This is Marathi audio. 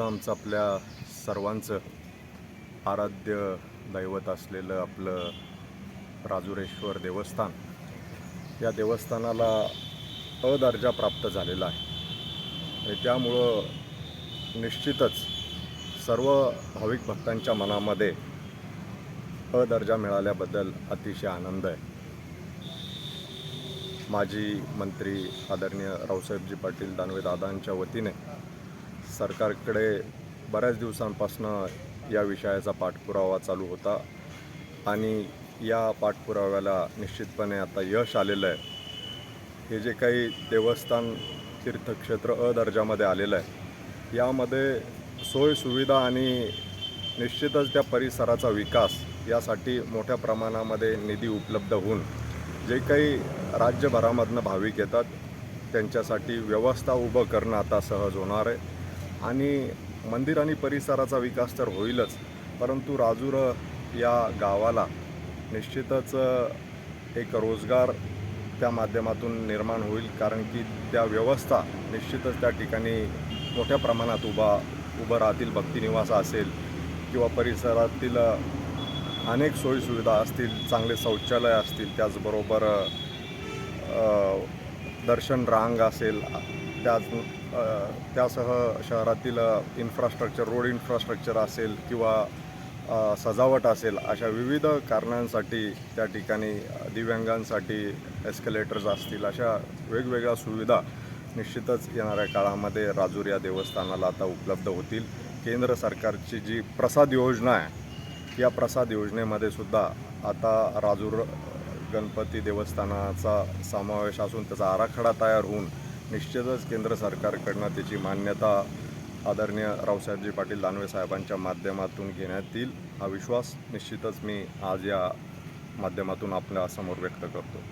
आमचं आपल्या सर्वांचं आराध्य दैवत असलेलं आपलं राजुरेश्वर देवस्थान या देवस्थानाला अ दर्जा प्राप्त झालेला आहे. आणि त्यामुळं निश्चितच सर्व भाविक भक्तांच्या मनामध्ये अ दर्जा मिळाल्याबद्दल अतिशय आनंद आहे. माजी मंत्री आदरणीय रावसाहेबजी पाटील दानवे दादांच्या वतीने सरकारकडे बऱ्याच दिवसांपासनं या विषयाचा पाठपुरावा चालू होता आणि या पाठपुराव्याला निश्चितपणे आता यश आलेलं आहे. हे जे काही देवस्थान तीर्थक्षेत्र अ दर्जामध्ये आलेलं आहे यामध्ये सोय सुविधा आणि निश्चितच त्या परिसराचा विकास यासाठी मोठ्या प्रमाणामध्ये निधी उपलब्ध होऊन जे काही राज्यभरामधनं भाविक येतात त्यांच्यासाठी व्यवस्था उभं करणं आता सहज होणार आहे. आणि मंदिर आणि परिसराचा विकास तर होईलच परंतु राजूर या गावाला निश्चितच एक रोजगार त्या माध्यमातून निर्माण होईल कारण की त्या व्यवस्था निश्चितच त्या ठिकाणी मोठ्या प्रमाणात उभा उभं राहतील भक्तिनिवास असेल किंवा परिसरातील अनेक सोयीसुविधा असतील चांगले शौचालय असतील त्याचबरोबर दर्शन रांग असेल त्याच त्यासह शहरातील इन्फ्रास्ट्रक्चर रोड इन्फ्रास्ट्रक्चर असेल किंवा सजावट असेल अशा विविध कारणांसाठी त्या ठिकाणी दिव्यांगांसाठी एस्केलेटर्स असतील अशा वेगवेगळ्या सुविधा निश्चितच येणाऱ्या काळामध्ये राजूर या देवस्थानाला आता उपलब्ध होतील. केंद्र सरकारची जी प्रसाद योजना आहे या प्रसाद योजनेमध्ये सुद्धा आता राजूर गणपती देवस्थानाचा समावेश असून त्याचा आराखडा तयार होऊन निश्चितच केंद्र सरकारकडनं त्याची मान्यता आदरणीय रावसाहेबजी पाटील दानवे साहेबांच्या माध्यमातून घेण्यात येईल. हा विश्वास निश्चितच मी आज या माध्यमातून आपल्यासमोर व्यक्त करतो.